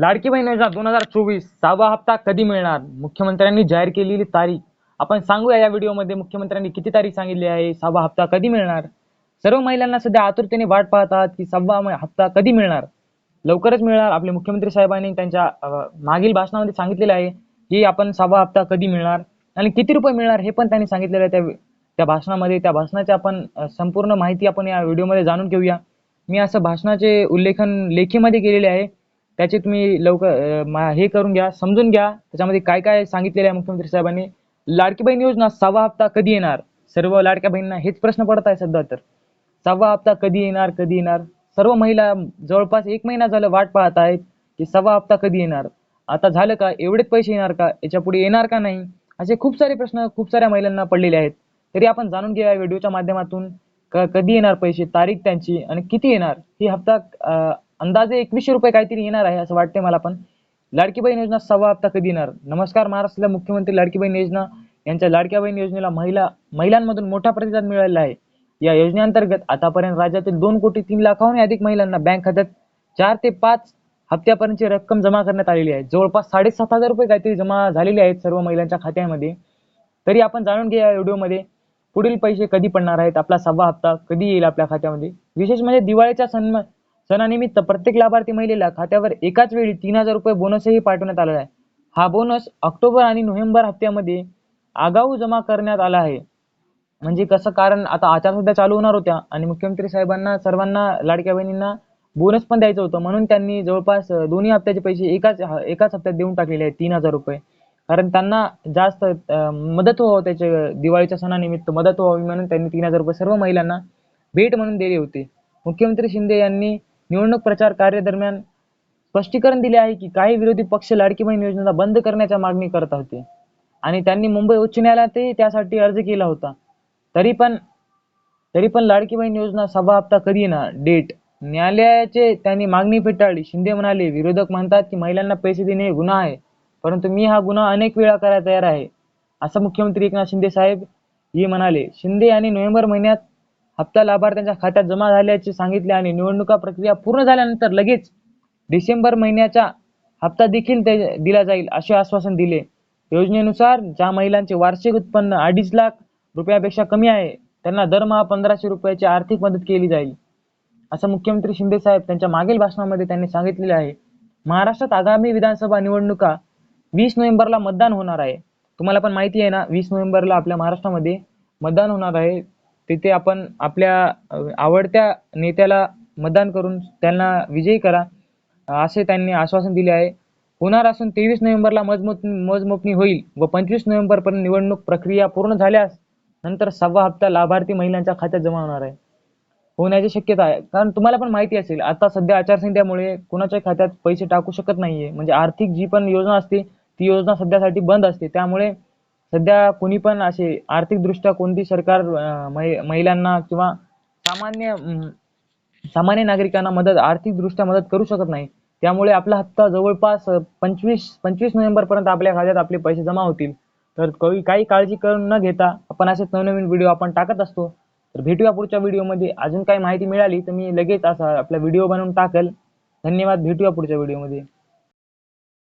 लाडकी बहिणीचा दोन हजार चोवीस सहावा हप्ता कधी मिळणार? मुख्यमंत्र्यांनी जाहीर केलेली तारीख. आपण सांगूया या व्हिडिओमध्ये मुख्यमंत्र्यांनी किती तारीख सांगितली आहे सहावा हप्ता कधी मिळणार? सर्व महिलांना सध्या आतुरतेने वाट पाहतात की सहावा हप्ता कधी मिळणार? लवकरच मिळणार आपले मुख्यमंत्री साहेबांनी त्यांच्या मागील भाषणामध्ये सांगितलेलं आहे की आपण सहावा हप्ता कधी मिळणार आणि किती रुपये मिळणार हे पण त्यांनी सांगितलेलं आहे. त्या त्या भाषणामध्ये त्या भाषणाची आपण संपूर्ण माहिती आपण या व्हिडिओमध्ये जाणून घेऊया. मी असं भाषणाचे उल्लेखन लेखीमध्ये केलेले आहे. त्याचे तुम्ही लवकर मा- हे करून घ्या समजून घ्या. त्याच्यामध्ये काय काय सांगितलेलं आहे मुख्यमंत्री साहेबांनी? लाडकी बहीण योजना सहावा हप्ता कधी येणार? सर्व लाडक्या बहिणींना हेच प्रश्न पडत आहे सध्या तर. सहावा हप्ता कधी येणार कधी येणार? सर्व महिला जवळपास एक महिना झालं वाट पाहत आहेत की सहावा हप्ता कधी येणार? आता झालं का? एवढेच पैसे येणार का? याच्यापुढे येणार का नाही? असे खूप सारे प्रश्न खूप साऱ्या महिलांना पडलेले आहेत. तरी आपण जाणून घेऊया व्हिडिओच्या माध्यमातून क- कधी येणार पैसे तारीख त्यांची आणि किती येणार? ही हप्ता अं, अंदाजे एकवीसशे रुपये काहीतरी येणार आहे असं वाटतंय मला पण. लाडकी बहीण योजना सहावा हप्ता कधी येणार? नमस्कार महाराष्ट्रातल्या मुख्यमंत्री लाडकी बहीण योजना यांच्या लाडक्या बहीण योजनेला महिला महिलांमधून मोठा प्रतिसाद मिळालेला आहे. या योजनेअंतर्गत आतापर्यंत राज्यातील दोन कोटी तीन लाखाहून अधिक महिलांना बँक खात्यात चार ते पाच हप्त्यापर्यंतची रक्कम जमा करण्यात आलेली आहे. जवळपास साडेसात हजार रुपये काहीतरी जमा झालेले आहेत सर्व महिलांच्या खात्यामध्ये. तरी आपण जाणून घ्या या व्हिडिओमध्ये पुढील पैसे कधी पडणार आहेत आपला सहावा हप्ता कधी येईल आपल्या खात्यामध्ये? विशेष म्हणजे दिवाळीच्या सन्मान सणानिमित्त प्रत्येक लाभार्थी महिलेला खात्यावर एकाच वेळी तीन हजार रुपये बोनसही पाठवण्यात आला आहे. हा बोनस ऑक्टोबर आणि नोव्हेंबर हप्त्यामध्ये आगाऊ जमा करण्यात आला आहे. म्हणजे कसं? कारण आता आचारसंहिता चालू होणार होत्या आणि मुख्यमंत्री साहेबांना सर्वांना लाडक्या बहिणींना बोनस पण द्यायचं होतं. म्हणून त्यांनी जवळपास दोन्ही हप्त्याचे पैसे एकाच एकाच हप्त्यात देऊन टाकलेले आहेत तीन हजार रुपये. कारण त्यांना जास्त मदत व्हावं त्याच्या दिवाळीच्या सणानिमित्त मदत व्हावी म्हणून त्यांनी तीन हजार रुपये सर्व महिलांना भेट म्हणून दिले होते. मुख्यमंत्री शिंदे यांनी निवडणूक प्रचार कार्यादरम्यान स्पष्टीकरण दिले आहे की काही विरोधी पक्ष लाडकी बहीण योजना बंद करण्याच्या मागणी करत होते. आणि त्यांनी मुंबई उच्च न्यायालयातही त्यासाठी अर्ज केला होता. तरी पण तरी पण लाडकी बहीण योजना सभा हप्ता कधी येणार डेट. न्यायालयाचे त्यांनी मागणी फेटाळली. शिंदे म्हणाले विरोधक म्हणतात की महिलांना पैसे देणे हे गुन्हा आहे परंतु मी हा गुन्हा अनेक वेळा करायला तयार आहे असं मुख्यमंत्री एकनाथ शिंदे साहेब हे म्हणाले. शिंदे यांनी नोव्हेंबर महिन्यात हप्ता लाभार्थ्यांच्या खात्यात जमा झाल्याचे सांगितले आणि निवडणुका प्रक्रिया पूर्ण झाल्यानंतर लगेच डिसेंबर महिन्याचा हप्ता देखील दिला जाईल असे आश्वासन दिले. योजनेनुसार ज्या महिलांचे वार्षिक उत्पन्न अडीच लाख रुपयापेक्षा कमी आहे त्यांना दरमहा पंधराशे रुपयाची आर्थिक मदत केली जाईल. असं मुख्यमंत्री शिंदे साहेब त्यांच्या मागील भाषणामध्ये त्यांनी सांगितलेले आहे. महाराष्ट्रात आगामी विधानसभा निवडणुका वीस नोव्हेंबरला मतदान होणार आहे. तुम्हाला पण माहिती आहे ना वीस नोव्हेंबरला आपल्या महाराष्ट्रामध्ये मतदान होणार आहे. तिथे आपण आपल्या आवडत्या नेत्याला मतदान करून त्यांना विजयी करा असे त्यांनी आश्वासन दिले आहे. होणार असून तेवीस नोव्हेंबरला मजमूत मोजमोपणी होईल व पंचवीस नोव्हेंबर पर्यंत निवडणूक प्रक्रिया पूर्ण झाल्यास नंतर सव्वा हप्ता लाभार्थी महिलांच्या खात्यात जमा होणार आहे. होण्याची शक्यता आहे. कारण तुम्हाला पण माहिती असेल आता सध्या आचारसंहितेमुळे कुणाच्या खात्यात पैसे टाकू शकत नाहीये. म्हणजे आर्थिक जी पण योजना असते ती योजना सध्यासाठी बंद असते. त्यामुळे सध्या कोणी पण असे आर्थिक दृष्ट्या कोणती सरकार महिलांना किंवा सामान्य सामान्य नागरिकांना मदत आर्थिक दृष्ट्या मदत करू शकत नाही त्यामुळे आपला हप्ता जवळपास पंचवीस पंचवीस नोव्हेंबर पर्यंत आपल्या खात्यात आपले पैसे जमा होतील. तर कवी काही काळजी करून न घेता आपण असेच नवनवीन व्हिडिओ आपण टाकत असतो. तर भेटूया पुढच्या व्हिडिओमध्ये. अजून काही माहिती मिळाली तर मी लगेच असा आपला व्हिडिओ बनवून टाकेल. धन्यवाद. भेटूया पुढच्या व्हिडिओमध्ये.